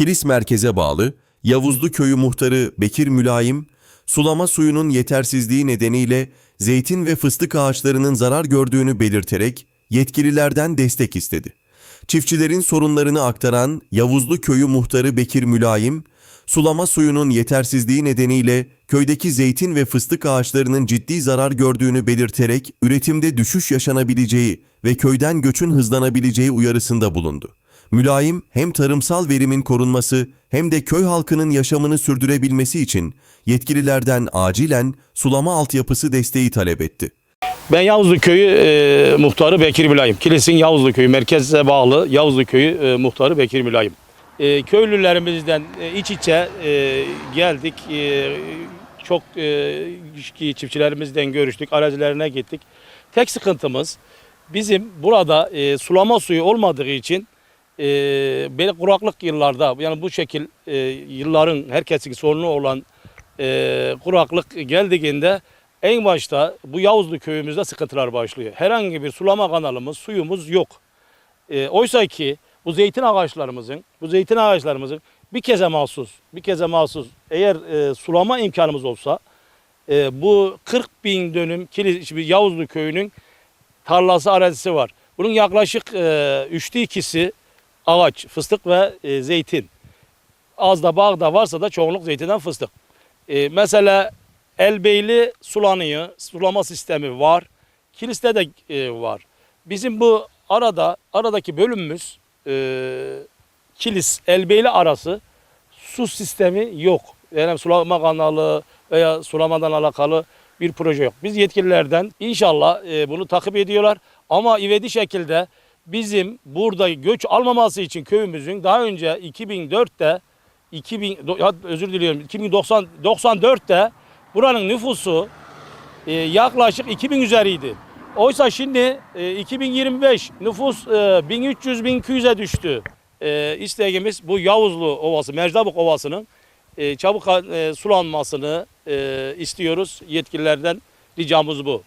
Kilis merkeze bağlı Yavuzlu Köyü muhtarı Bekir Mülayim, sulama suyunun yetersizliği nedeniyle zeytin ve fıstık ağaçlarının zarar gördüğünü belirterek yetkililerden destek istedi. Çiftçilerin sorunlarını aktaran Yavuzlu Köyü muhtarı Bekir Mülayim, sulama suyunun yetersizliği nedeniyle köydeki zeytin ve fıstık ağaçlarının ciddi zarar gördüğünü belirterek üretimde düşüş yaşanabileceği ve köyden göçün hızlanabileceği uyarısında bulundu. Mülayim hem tarımsal verimin korunması hem de köy halkının yaşamını sürdürebilmesi için yetkililerden acilen sulama altyapısı desteği talep etti. Ben Yavuzlu Köyü e, muhtarı Bekir Mülayim. Kilis'in Yavuzlu Köyü merkeze bağlı Yavuzlu Köyü e, muhtarı Bekir Mülayim. E, köylülerimizden e, iç içe e, geldik. E, çok e, çiftçilerimizden görüştük. Arazilerine gittik. Tek sıkıntımız bizim burada e, sulama suyu olmadığı için e, böyle kuraklık yıllarda yani bu şekil e, yılların herkesin sorunu olan e, kuraklık geldiğinde en başta bu Yavuzlu köyümüzde sıkıntılar başlıyor. Herhangi bir sulama kanalımız, suyumuz yok. E, oysa ki bu zeytin ağaçlarımızın, bu zeytin ağaçlarımızın bir keze mahsus, bir keze mahsus eğer e, sulama imkanımız olsa e, bu 40 bin dönüm Kilis, Yavuzlu köyünün tarlası arazisi var. Bunun yaklaşık e, üçte ikisi ağaç, fıstık ve e, zeytin. Az da bağ da varsa da çoğunluk zeytinden fıstık. E, mesela Elbeyli sulanıyor, sulama sistemi var. Kilis'te de e, var. Bizim bu arada, aradaki bölümümüz e, Kilis, Elbeyli arası su sistemi yok. Yani sulama kanalı veya sulamadan alakalı bir proje yok. Biz yetkililerden inşallah e, bunu takip ediyorlar. Ama ivedi şekilde bizim burada göç almaması için köyümüzün daha önce 2004'te 2000 do- ya özür diliyorum 2090 94'te buranın nüfusu e, yaklaşık 2000 üzeriydi. Oysa şimdi e, 2025 nüfus e, 1300-1200'e düştü. E, isteğimiz bu Yavuzlu Ovası, Mercabuk Ovası'nın e, çabuk e, sulanmasını e, istiyoruz. Yetkililerden ricamız bu.